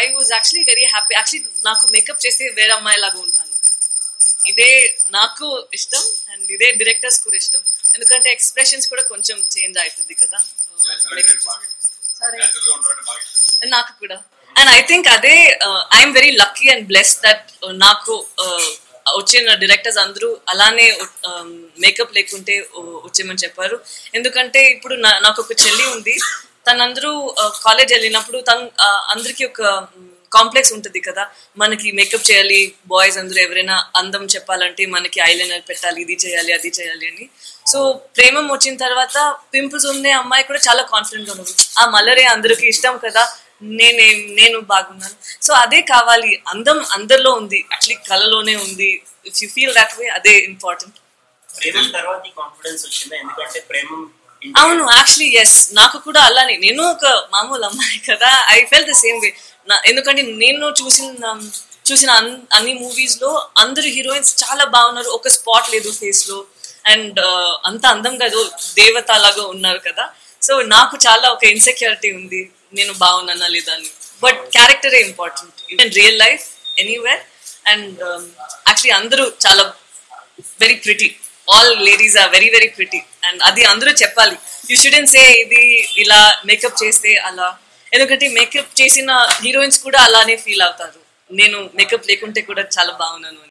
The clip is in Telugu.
I was actually very happy actually నాకు మేకప్ చేస్తే వేరే అమ్మాయి లాగా ఉంటాను. ఇదే నాకు ఇష్టం అండ్ ఇదే డైరెక్టర్స్ కూడా ఇష్టం. ఎందుకంటే ఎక్స్ప్రెషన్స్ కూడా కొంచెం చేంజ్ అవుతుంది కదా. సరే నాకు కూడా. అండ్ ఐ థింక్ అదే I'm very lucky and bless that నాకు uh, వచ్చిన డైరెక్టర్స్ అందరూ. అలానే మేకప్ లేకుంటే వచ్చేయమని చెప్పారు. ఎందుకంటే ఇప్పుడు నా- నాకు ఒక చెల్లి ఉంది. తనందరూ కాలేజ్ వెళ్ళినప్పుడు తను అందరికీ ఒక కాంప్లెక్స్ ఉంటుంది కదా. మనకి మేకప్ చేయాలి బాయ్స్ అందరూ ఎవరైనా అందం చెప్పాలంటే మనకి ఐలైనర్ పెట్టాలి ఇది చేయాలి అది చేయాలి అని. సో ప్రేమం వచ్చిన తర్వాత పింపుల్స్ ఉండే అమ్మాయి కూడా చాలా కాన్ఫిడెంట్గా ఉంది ఆ మలరే అందరికి ఇష్టం కదా. నేనే నేను బాగున్నాను. సో అదే కావాలి. అందం అందరిలో ఉంది. యాక్చువల్లీ కళలోనే ఉంది. If you feel that way అదే ఇంపార్టెంట్ ప్రేమం తర్వాత ఈ కాన్ఫిడెన్స్ వచ్చిందా? ఎందుకంటే ప్రేమం అవును యాక్చువల్లీ ఎస్ నాకు కూడా అలానే. నేను ఒక మామూలు అమ్మాయి కదా. I fell the same way ఎందుకంటే నేను చూసిన చూసిన అన్- అన్ని మూవీస్లో అందరు హీరోయిన్స్ చాలా బాగున్నారు. ఒక స్పాట్ లేదు ఫేస్లో. అండ్ అంత అందం కాదు. దేవత లాగా ఉన్నారు కదా. సో నాకు చాలా ఒక ఇన్సెక్యూరిటీ ఉంది. నేను బాగున్నానా లేదా అని. But క్యారెక్టరే important in real life anywhere and actually అందరూ చాలా very pretty all ladies are very very pretty and అది అందరూ చెప్పాలి. యూ షుడెన్ సే ఇది ఇలా మేకప్ చేస్తే అలా. ఎందుకంటే మేకప్ చేసిన హీరోయిన్స్ కూడా అలానే ఫీల్ అవుతారు. నేను మేకప్ లేకుంటే కూడా చాలా బాగున్నాను అని.